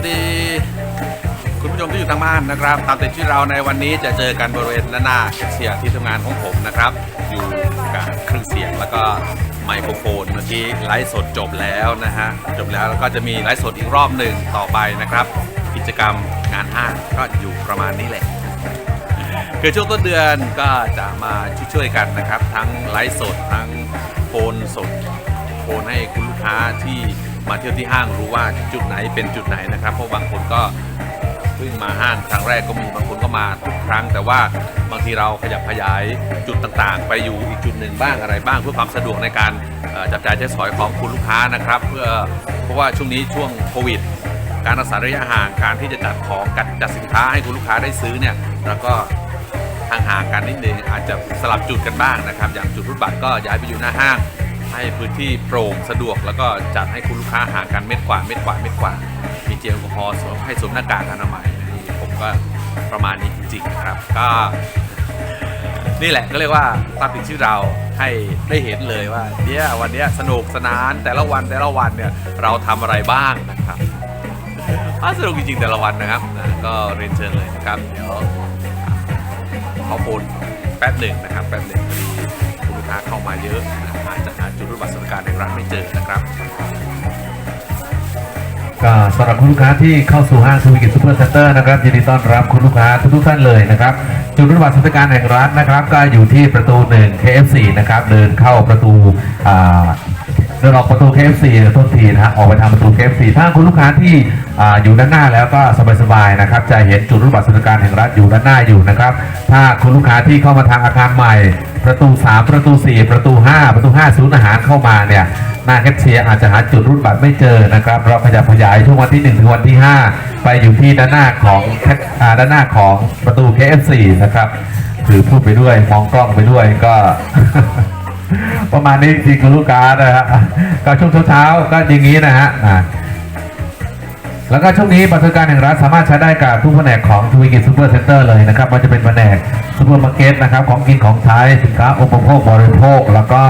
สวัสดี คุณผู้ชมที่อยู่ทางบ้านนะครับ ตามติดที่เราในวันนี้จะเจอกันบริเวณด้าหน้าเชียที่ทำงานของผมนะครับ อยู่กับเครื่องเสียงแล้วก็ไมโครโฟนเมื่อกี้ไลฟ์สดจบแล้วนะฮะจบแล้วแล้วก็จะมีไลฟ์สดอีกรอบหนึ่งต่อไปนะครับ กิจกรรมงานห้างก็อยู่ประมาณนี้แหละคือช่วงต้นเดือนก็จะมาช่วยๆกันนะครับ ทั้งไลฟ์สดทั้งโฟนสดโฟนให้คุณลูกค้าที่ มาเที่ยวที่ห้างรู้ว่าจุดไหนเป็นจุดไหนนะครับ เพราะบางคนก็เพิ่งมาห้างครั้งแรกก็มีบางคนก็มาทุกครั้ง แต่ว่าบางทีเราขยับขยายจุดต่างๆ ไปอยู่อีกจุดหนึ่งบ้างอะไรบ้างเพื่อความสะดวกในการจับจ่ายใช้สอยของคุณลูกค้านะครับ เพื่อเพราะว่าช่วงนี้ช่วงโควิด การรักษาระยะห่างการที่จะจัดของจัดจัดสินค้าให้คุณลูกค้าได้ซื้อเนี่ยแล้วก็ห่างๆกันนิดนึงอาจจะสลับจุดกันบ้างนะครับ อย่างจุดรูดบัตรก็ย้ายไปอยู่หน้าห้าง ให้พื้นที่โปร่งสะดวก แล้วก็จัดให้คุณลูกค้าหากันเม็ดกว่าเม็ดกว่าเม็ดกว่า มีเจลแอลกอฮอล์สวมให้สวมหน้ากากอนามัยนี่ผมก็ประมาณนี้จริงๆนะครับ ก็นี่แหละก็เรียกว่าตามติดชื่อเราให้ได้เห็นเลยว่าเนี่ยวันเนี้ยสนุกสนานแต่ละวันแต่ละวันเนี่ยเราทำอะไรบ้างนะครับสนุกจริงๆแต่ละวันนะครับนะก็เรียนเชิญเลยนะครับเดี๋ยวขอโฟนแป๊บหนึ่งนะครับแป๊บหนึ่งพอดี ค้าเข้ามาเยอะนะอาจจะหาจุดรูดบัตรสวัสดิการในร้านไม่เจอนะครับก็สำหรับคุณลูกค้าที่เข้าสู่ห้างสุวิกิซูเปอร์เซ็นเตอร์นะครับยินดีต้อนรับคุณลูกค้าทุกๆท่านเลยนะครับจุดรับบัตรสวัสดิการแห่งรัฐนะครับ ก็อยู่ที่ประตู 1 KFC นะครับเดินเข้าประตูอ่า เดินออกประตู KFC โทษทีนะฮะออกไปทางประตู KFC ถ้าคุณลูกค้าที่ออยู่ด้านหน้าแล้วก็สบายๆนะครับ จะเห็นจุดรับบัตรสวัสดิการแห่งรัฐอยู่ด้านหน้าอยู่นะครับ ถ้าคุณลูกค้าที่เข้ามาทางอาคารใหม่ ประตู 3 ประตู 4 ประตู 5 ประตู5ศูนย์อาหารเข้ามาเนี่ยหน้าแคชเชียร์อาจจะหาจุดรูดบัตรไม่เจอนะครับ เราขยับขยายช่วงวันที่ 1 ถึงวันที่ 5 ไปอยู่ที่ด้านหน้าของแคชด้านหน้าของประตู KFC นะครับถือพูดไปด้วยมองกล้องไปด้วยก็ ประมาณนี้จริงคุณลูกค้านะฮะก็ช่วงเช้าๆก็อย่างนี้นะฮะแล้วก็ช่วงนี้บัตรการแห่งรัฐสามารถใช้ได้กับทุกแผนกของทวีกิจซูเปอร์เซ็นเตอร์เลยนะครับมันจะเป็นแผนกซูเปอร์มาร์เก็ตนะครับของกินของใช้สินค้าอุปโภคบริโภค แล้วก็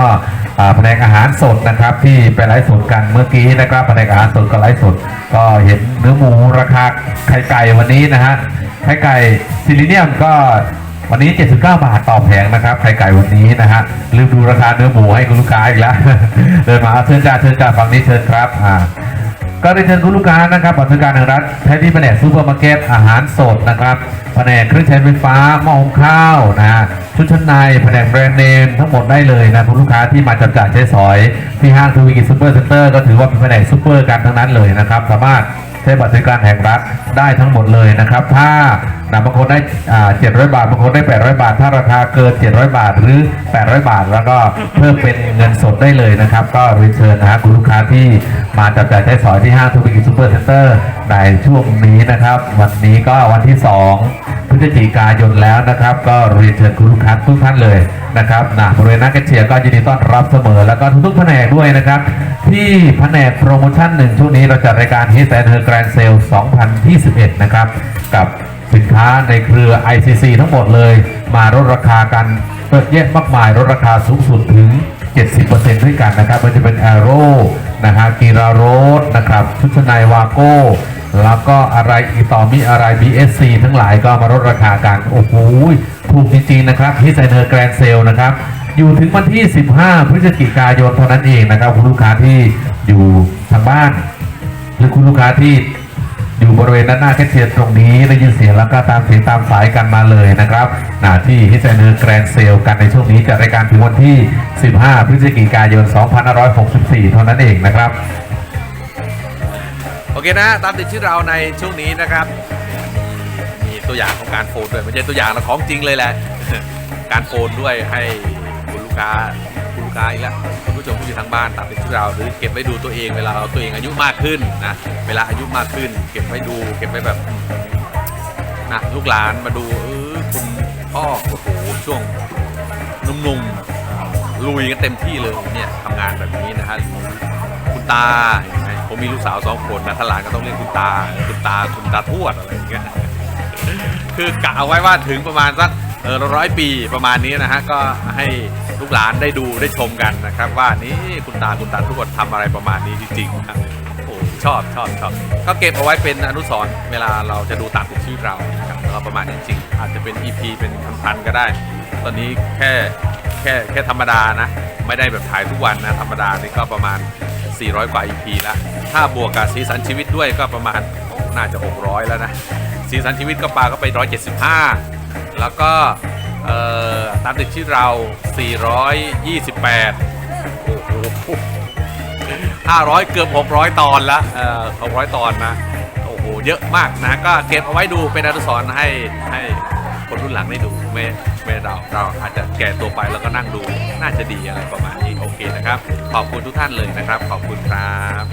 แผนกอาหารสดนะครับ ที่ไปไลฟ์สดกันเมื่อกี้นะครับแผนกอาหารสดก็ไลฟ์สด ก็เห็นเนื้อหมูราคาไข่ไก่วันนี้นะฮะไข่ไก่ซิลิเนียมก็ วันนี้ 79 บาทต่อแผงนะครับไข่ไก่วันนี้นะฮะลืมดูราคาเนื้อหมูให้คุณลูกค้าอีกแล้วเดินมาเชิญจ้าเชิญจ้าฝั่งนี้เชิญครับอ่า ก็ได้เชิญคุณลูกค้านะครับบัตรสวัสดิการแห่งรัฐใช้ที่แผนกซูเปอร์มาร์เก็ตอาหารสดนะครับแผนกเครื่องใช้ไฟฟ้าหม้อหุงข้าวนะฮะชุดชั้นในแผนกแบรนด์เนมทั้งหมดได้เลยนะคุณลูกค้าที่มาจับจ่ายใช้สอย ที่ห้างทวีกิซูเปอร์เซ็นเตอร์ก็ถือว่าเป็นแผนกซูเปอร์กันทั้งนั้นเลยนะครับ สามารถใช้บัตรสวัสดิการแห่งรัฐได้ทั้งหมดเลยนะครับ ถ้านะบางคนได้อ่า700บาทบางคนได้800บาท ถ้าราคาเกิน700บาทหรือ800บาท แล้วก็เพิ่มเป็นเงินสดได้เลยนะครับ ก็เรียนเชิญนะฮะคุณลูกค้าที่มาจับจ่ายใช้สอยที่ห้างธุรกิซูเปอร์เซ็นเตอร์ในช่วงนี้นะครับ วันนี้ก็วันที่ 2 พฤศจิกายนแล้วนะครับ ก็เรียนเชิญคุณลูกค้าทุกท่านเลยนะครับนะบริเวณน้าแคชเชียร์ก็ยินดีต้อนรับเสมอ แล้วก็ทุกๆแผนกด้วยนะครับ ที่แผนกโปรโมชั่นหนึ่งช่วงนี้เราจัดรายการ Hit and Her Grand Sale 2021 นะครับ กับสินค้าในเครือ ICC ทั้งหมดเลย มาลดราคากันเปิดแยะมากมายลดราคาสูงสุดถึง 70%ด้วยกันนะครับมันจะเป็น a อโร่นะฮะกีราโรส นะครับ ชุดชั้นในวาโก้ แล้วก็อะไรอีกต่อมีอะไร BSC ทั้งหลายก็มาลดราคากัน โอ้โหถูกจริงๆนะครับที่ไซเนอร์แกรนเซลนะครับ อยู่ถึงวันที่ 15 พฤศจิกายนเท่านั้นเองนะครับ คุณลูกค้าที่อยู่ทางบ้าน หรือคุณลูกค้าที่อยู่บริเวณด้านหน้าแคชเชียร์ตรงนี้ได้ยินเสียงแล้วก็ตามเสียงตามสายกันมาเลยนะครับนะที่ฮิสเนอร์แกรนเซลกันในช่วงนี้จะรายการถึงวันที่ 15 พฤศจิกายน 2564 เท่านั้นเองนะครับ อเคนะ ตามติดชื่อเราในช่วงนี้นะครับ มีตัวอย่างของการโฟนด้วยไม่ใช่ตัวอย่างนะของจริงเลยแหละ การโฟนด้วยให้คุณลูกค้าคุณลูกค้าอีกแล้วคุณผู้ชมที่อยู่ทางบ้านตามติดชื่อเราหรือเก็บไว้ดูตัวเองเวลาเราตัวเองอายุมากขึ้นนะเวลาอายุมากขึ้น เก็บไว้ดู เก็บไว้แบบนะลูกหลานมาดูเออคุณพ่อโอ้โหช่วงหนุ่มๆลุยกันเต็มที่เลยเนี่ยทำงานแบบนี้นะฮะคุณตาเห็น ผมมีลูกสาวสองคนนะถ้าหลานก็ต้องเรียกคุณตาคุณตาคุณตาทวดอะไรอย่างเงี้ยคือกะเอาไว้ว่าถึงประมาณสักเออร้อยปีประมาณนี้นะฮะก็ให้ลูกหลานได้ดูได้ชมกันนะครับ ว่านี่คุณตาคุณตาทวดทำอะไรประมาณนี้จริงๆนะครับโอ้ชอบชอบชอบก็เก็บเอาไว้เป็นอนุสรณ์เวลาเราจะดูตามติดชีวิตเรานะครับแล้วก็ประมาณนี้จริงๆอาจจะเป็น EP เป็นพันๆก็ได้ ตอนนี้แค่แค่แค่ธรรมดานะ ไม่ได้แบบถ่ายทุกวันนะธรรมดานี่ก็ประมาณ 400 กว่า EP แล้ว ถ้าบวกกับสีสันชีวิตด้วยก็ประมาณโอ้น่าจะ 600 แล้วนะ สีสันชีวิตก็ปลาก็ไป 175 แล้วก็ตามติดชื่อเรา 428 โอ้โห500 เกือบ 600 ตอนละเออ600 ตอนนะ โอ้โห เยอะมากนะ ก็เก็บเอาไว้ดูเป็นอนุสรณ์ให้ให้ คนรุ่นหลังได้ดูไม่ไม่เราเราอาจจะแก่ตัวไปแล้วก็นั่งดูน่าจะดีอะไรประมาณนี้โอเคนะครับ ขอบคุณทุกท่านเลยนะครับ ขอบคุณครับ